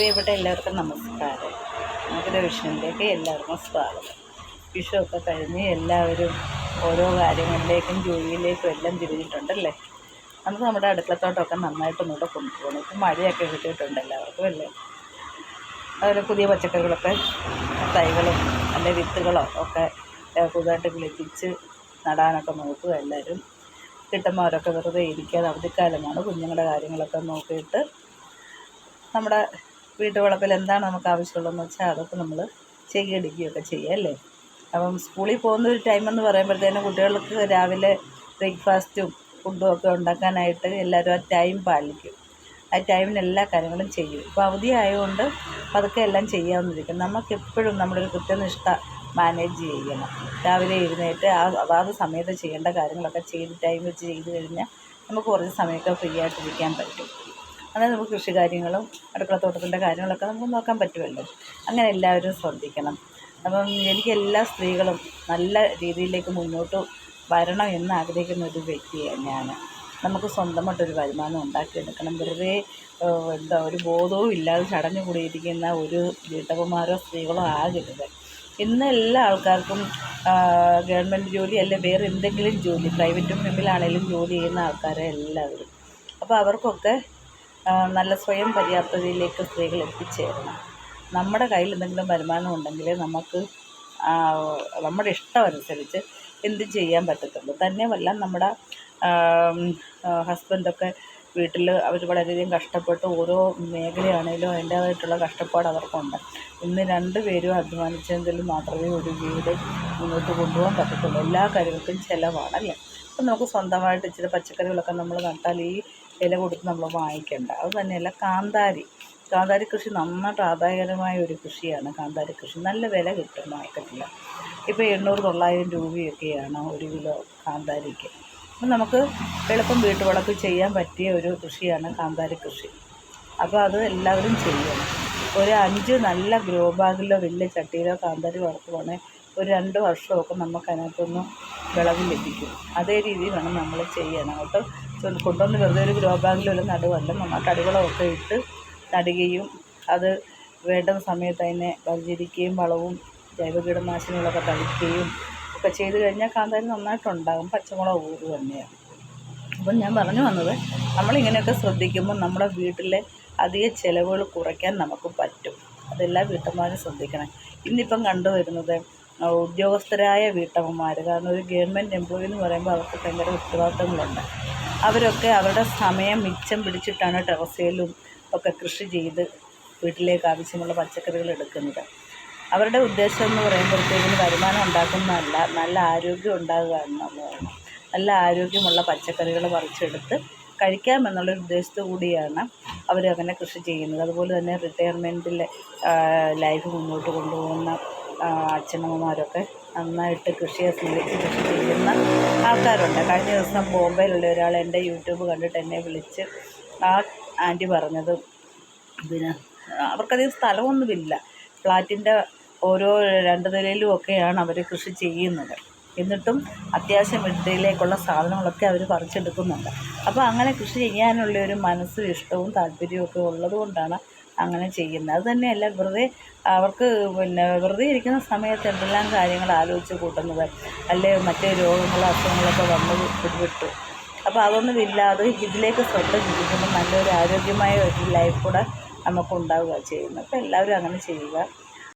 പ്രിയപ്പെട്ട എല്ലാവർക്കും നമസ്കാരം. മധുര വിഷ്ണുവിലേക്ക് എല്ലാവർക്കും സ്വാഗതം. വിഷു ഒക്കെ കഴിഞ്ഞ് എല്ലാവരും ഓരോ കാര്യങ്ങളിലേക്കും ജോലിയിലേക്കും എല്ലാം തിരിഞ്ഞിട്ടുണ്ടല്ലേ? നമുക്ക് നമ്മുടെ അടുക്കളത്തോട്ടമൊക്കെ നന്നായിട്ട് ഒന്നുകൂടെ കൊണ്ടുപോകണം ഇപ്പം മഴയൊക്കെ കിട്ടിയിട്ടുണ്ട് എല്ലാവർക്കും അല്ലേ? അതുപോലെ പുതിയ പച്ചക്കറികളൊക്കെ തൈകളും അല്ലെ വിത്തുകളോ ഒക്കെ പുതുതായിട്ട് കിളിപ്പിച്ച് നടാനൊക്കെ നോക്കുക എല്ലാവരും. കിട്ടുന്നവരൊക്കെ വെറുതെ ഇരിക്കാതെ അവധിക്കാലമാണ് കുഞ്ഞുങ്ങളുടെ കാര്യങ്ങളൊക്കെ നോക്കിയിട്ട് നമ്മുടെ വീട്ടുവളപ്പിൽ എന്താണ് നമുക്ക് ആവശ്യമുള്ളതെന്ന് വെച്ചാൽ അതൊക്കെ നമ്മൾ ചെയ്യടിക്കുകയൊക്കെ ചെയ്യുക അല്ലേ? അപ്പം സ്കൂളിൽ പോകുന്ന ഒരു ടൈം എന്ന് പറയുമ്പോഴത്തേനും കുട്ടികൾക്ക് രാവിലെ ബ്രേക്ക്ഫാസ്റ്റും ഫുഡും ഒക്കെ ഉണ്ടാക്കാനായിട്ട് എല്ലാവരും ആ ടൈം പാലിക്കും. ആ ടൈമിന് എല്ലാ കാര്യങ്ങളും ചെയ്യും. ഇപ്പോൾ അവധി ആയതുകൊണ്ട് പതുക്കെ എല്ലാം ചെയ്യാവുന്നിരിക്കും നമുക്കെപ്പോഴും നമ്മുടെ ഒരു കൃത്യനിഷ്ഠ മാനേജ് ചെയ്യണം. രാവിലെ എഴുന്നേറ്റ് ആ അതാത് സമയത്ത് ചെയ്യേണ്ട കാര്യങ്ങളൊക്കെ ചെയ്ത് ടൈം വെച്ച് ചെയ്ത് കഴിഞ്ഞാൽ നമുക്ക് കുറച്ച് സമയമൊക്കെ ഫ്രീ ആയിട്ടിരിക്കാൻ പറ്റും. അതായത് നമുക്ക് കൃഷി കാര്യങ്ങളും അടുക്കളത്തോട്ടത്തിന്റെ കാര്യങ്ങളൊക്കെ നമുക്ക് നോക്കാൻ പറ്റുമല്ലോ. അങ്ങനെ എല്ലാവരും ശ്രദ്ധിക്കണം. അപ്പം എനിക്ക് എല്ലാ സ്ത്രീകളും നല്ല രീതിയിലേക്ക് മുന്നോട്ട് വരണം എന്ന് ആഗ്രഹിക്കുന്ന ഒരു വ്യക്തിയാണ് ഞാൻ നമുക്ക് സ്വന്തമായിട്ടൊരു വരുമാനം ഉണ്ടാക്കിയെടുക്കണം. വെറുതെ എന്താ ഒരു ബോധവും ഇല്ലാതെ ചടഞ്ഞു കൂടിയിരിക്കുന്ന ഒരു വീട്ടമ്മമാരോ സ്ത്രീകളോ ആകരുത്. ഇന്ന് എല്ലാ ആൾക്കാർക്കും ഗവൺമെന്റ് ജോലി അല്ലെ വേറെ എന്തെങ്കിലും ജോലി പ്രൈവറ്റും മുമ്പിലാണെങ്കിലും ജോലി ചെയ്യുന്ന ആൾക്കാരെ എല്ലാവരും. അപ്പോൾ അവർക്കൊക്കെ നല്ല സ്വയം പര്യാപ്തതയിലേക്ക് സ്ത്രീകൾ എത്തിച്ചേരണം നമ്മുടെ കയ്യിൽ എന്തെങ്കിലും വരുമാനം ഉണ്ടെങ്കിൽ നമുക്ക് നമ്മുടെ ഇഷ്ടമനുസരിച്ച് എന്ത് ചെയ്യാൻ പറ്റത്തുള്ളൂ. തന്നെയുമല്ല നമ്മുടെ ഹസ്ബൻഡൊക്കെ വീട്ടിൽ അവർ വളരെയധികം കഷ്ടപ്പെട്ട് ഓരോ മേഖലയാണേലും അതിന്റേതായിട്ടുള്ള കഷ്ടപ്പാട് അവർക്കുണ്ട്. ഇന്ന് രണ്ട് പേരും അധ്വാനിച്ചെങ്കിൽ മാത്രമേ ഒരു വീട് മുന്നോട്ട് കൊണ്ടുപോകാൻ പറ്റത്തുള്ളൂ. എല്ലാ കാര്യങ്ങൾക്കും ചിലവാണല്ലേ? അപ്പം നമുക്ക് സ്വന്തമായിട്ട് ഇച്ചിരി പച്ചക്കറികളൊക്കെ നമ്മൾ നട്ടാൽ ഈ ഇല കൊടുത്ത് നമ്മൾ വാങ്ങിക്കേണ്ട. അത് തന്നെയല്ല കാന്താരി. കാന്താരി കൃഷി നന്നായിട്ട് ആദായകരമായ ഒരു കൃഷിയാണ് കാന്താരി കൃഷി. നല്ല വില കിട്ടും മാർക്കറ്റിൽ ഇപ്പോൾ എണ്ണൂറ് തൊള്ളായിരം രൂപയൊക്കെയാണ് ഒരു കിലോ കാന്താരിക്ക്. അപ്പം നമുക്ക് എളുപ്പം വീട്ടുവളപ്പിൽ ചെയ്യാൻ പറ്റിയ ഒരു കൃഷിയാണ് കാന്താരി കൃഷി. അപ്പോൾ അത് എല്ലാവരും ചെയ്യണം. ഒരു അഞ്ച് നല്ല ഗ്രോ ബാഗിലോ വലിയ ചട്ടിയിലോ കാന്താരി വളർത്തുവാണെങ്കിൽ ഒരു രണ്ട് വർഷമൊക്കെ നമുക്ക് അതിനകത്തുനിന്ന് വിളവ് ലഭിക്കും. അതേ രീതിയിൽ വേണം നമ്മൾ ചെയ്യണം കേട്ടോ. കൊണ്ടുവന്ന് വെറുതെ ഒരു ഗ്രോ ബാഗിലൊരു നടുവല്ല. നമ്മൾ തടിവളമൊക്കെ ഇട്ട് നടുകയും അത് വേണ്ട സമയത്ത് അതിനെ പരിചരിക്കുകയും വളവും ജൈവ കീടനാശിനികളൊക്കെ തളിക്കുകയും ഒക്കെ ചെയ്ത് കഴിഞ്ഞാൽ കാന്താരി നന്നായിട്ടുണ്ടാകും. പച്ചമുളക് ഊറ് തന്നെയാണ്. അപ്പം ഞാൻ പറഞ്ഞു വന്നത് നമ്മളിങ്ങനെയൊക്കെ ശ്രദ്ധിക്കുമ്പോൾ നമ്മുടെ വീട്ടിലെ അധിക ചിലവുകൾ കുറയ്ക്കാൻ നമുക്ക് പറ്റും. അതെല്ലാ വീട്ടമ്മമാരും ശ്രദ്ധിക്കണം. ഇന്നിപ്പം കണ്ടുവരുന്നത് ഉദ്യോഗസ്ഥരായ വീട്ടമ്മമാർ കാരണം ഒരു ഗവൺമെന്റ് എംപ്ലോയി എന്ന് പറയുമ്പോൾ അവർക്ക് ഭയങ്കര ഉത്തരവാദിത്തങ്ങളുണ്ട്. അവരൊക്കെ അവരുടെ സമയം മിച്ചം പിടിച്ചിട്ടാണ് ടെറസയിലും ഒക്കെ കൃഷി ചെയ്ത് വീട്ടിലേക്ക് ആവശ്യമുള്ള പച്ചക്കറികൾ എടുക്കുന്നത്. അവരുടെ ഉദ്ദേശം എന്ന് പറയുമ്പോഴത്തേക്കിന് വരുമാനം ഉണ്ടാക്കുന്നതല്ല നല്ല ആരോഗ്യം ഉണ്ടാകുക എന്നുള്ളതാണ്. നല്ല ആരോഗ്യമുള്ള പച്ചക്കറികൾ പറിച്ചെടുത്ത് കഴിക്കാമെന്നുള്ള ഉദ്ദേശത്തു കൂടിയാണ് അവരങ്ങനെ കൃഷി ചെയ്യുന്നത്. അതുപോലെ തന്നെ റിട്ടയർമെന്റിലെ ലൈഫ് മുന്നോട്ട് കൊണ്ടുപോകുന്ന അച്ഛനമ്മമാരൊക്കെ നന്നായിട്ട് കൃഷിയെ സ്നേഹിച്ച് കൃഷി ചെയ്യുന്ന ആൾക്കാരുണ്ട്. കഴിഞ്ഞ ദിവസം ബോംബെയിലുള്ള ഒരാൾ എന്റെ യൂട്യൂബ് കണ്ടിട്ട് എന്നെ വിളിച്ച് ആ ആന്റി പറഞ്ഞത് പിന്നെ അവർക്കധികം സ്ഥലമൊന്നുമില്ല. ഫ്ലാറ്റിന്റെ ഓരോ രണ്ട് നിലയിലും ഒക്കെയാണ് അവർ കൃഷി ചെയ്യുന്നത്. എന്നിട്ടും അത്യാവശ്യം വീട്ടിലേക്കുള്ള സാധനങ്ങളൊക്കെ അവർ പറിച്ചെടുക്കുന്നുണ്ട്. അപ്പോൾ അങ്ങനെ കൃഷി ചെയ്യാനുള്ള ഒരു മനസ്സും ഇഷ്ടവും താല്പര്യവും ഒക്കെ ഉള്ളത് കൊണ്ടാണ് അങ്ങനെ ചെയ്യുന്നത്. അത് തന്നെയല്ല വെറുതെ അവർക്ക് പിന്നെ വെറുതെ ഇരിക്കുന്ന സമയത്ത് എന്തെല്ലാം കാര്യങ്ങൾ ആലോചിച്ച് കൂട്ടുന്നത്? അല്ലേ? മറ്റേ രോഗങ്ങളോ അസുഖങ്ങളൊക്കെ വന്ന് പിടിപെട്ടു. അപ്പോൾ അതൊന്നുമില്ലാതെ ഇതിലേക്ക് ശ്രദ്ധ ചിന്തിക്കുമ്പോൾ നല്ലൊരു ആരോഗ്യമായ ഒരു ലൈഫ് കൂടെ നമുക്കുണ്ടാവുക ചെയ്യുന്നത്. അപ്പോൾ എല്ലാവരും അങ്ങനെ ചെയ്യുക.